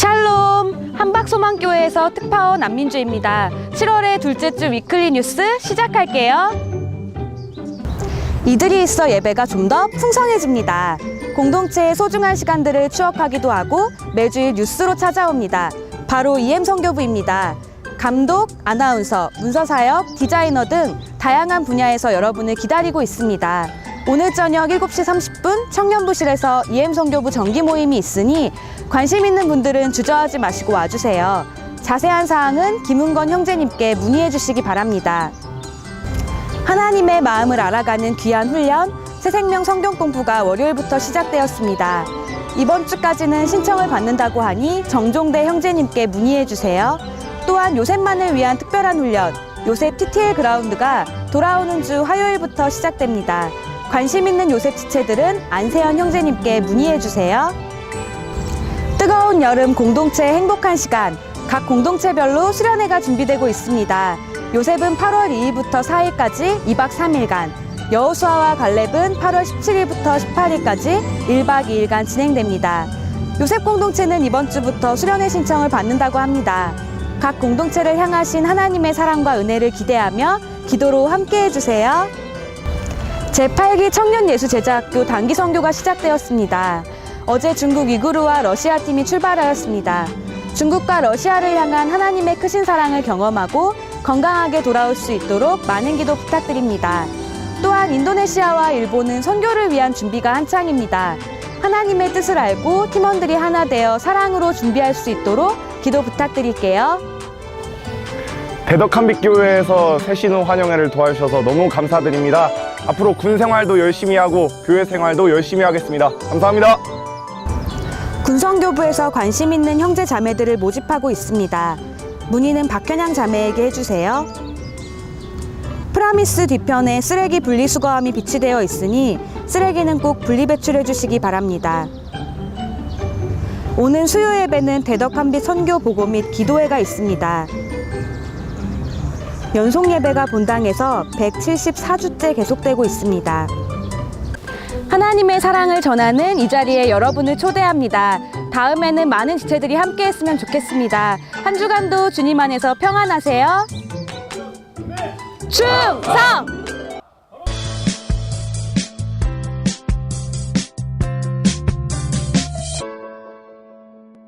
샬롬 한박소망교회에서 특파원 안민주입니다. 7월의 둘째 주 위클리 뉴스 시작할게요. 이들이 있어 예배가 좀 더 풍성해집니다. 공동체의 소중한 시간들을 추억하기도 하고 매주일 뉴스로 찾아옵니다. 바로 EM 성교부입니다. 감독, 아나운서, 문서사역, 디자이너 등 다양한 분야에서 여러분을 기다리고 있습니다. 오늘 저녁 7시 30분 청년부실에서 EM 성교부 정기 모임이 있으니 관심 있는 분들은 주저하지 마시고 와주세요. 자세한 사항은 김은건 형제님께 문의해 주시기 바랍니다. 하나님의 마음을 알아가는 귀한 훈련 새생명 성경 공부가 월요일부터 시작되었습니다. 이번 주까지는 신청을 받는다고 하니 정종대 형제님께 문의해 주세요. 또한 요셉만을 위한 특별한 훈련 요셉 TTL 그라운드가 돌아오는 주 화요일부터 시작됩니다. 관심 있는 요셉 지체들은 안세현 형제님께 문의해 주세요. 뜨거운 여름 공동체 행복한 시간 각 공동체별로 수련회가 준비되고 있습니다. 요셉은 8월 2일부터 4일까지 2박 3일간, 여호수아와 갈렙은 8월 17일부터 18일까지 1박 2일간 진행됩니다. 요셉 공동체는 이번 주부터 수련회 신청을 받는다고 합니다. 각 공동체를 향하신 하나님의 사랑과 은혜를 기대하며 기도로 함께 해주세요. 제8기 청년예수제자학교 단기 선교가 시작되었습니다. 어제 중국 위구르와 러시아 팀이 출발하였습니다. 중국과 러시아를 향한 하나님의 크신 사랑을 경험하고 건강하게 돌아올 수 있도록 많은 기도 부탁드립니다. 또한 인도네시아와 일본은 선교를 위한 준비가 한창입니다. 하나님의 뜻을 알고 팀원들이 하나 되어 사랑으로 준비할 수 있도록 기도 부탁드릴게요. 대덕한빛교회에서 새신호 환영회를 도와주셔서 너무 감사드립니다. 앞으로 군 생활도 열심히 하고 교회 생활도 열심히 하겠습니다. 감사합니다. 군성교부에서 관심 있는 형제 자매들을 모집하고 있습니다. 문의는 박현양 자매에게 해주세요. 프라미스 뒤편에 쓰레기 분리수거함이 비치되어 있으니 쓰레기는 꼭 분리배출해 주시기 바랍니다. 오는 수요 예배는 대덕한빛 선교 보고 및 기도회가 있습니다. 연속 예배가 본당에서 174주째 계속되고 있습니다. 하나님의 사랑을 전하는 이 자리에 여러분을 초대합니다. 다음에는 많은 지체들이 함께 했으면 좋겠습니다. 한 주간도 주님 안에서 평안하세요. 충성!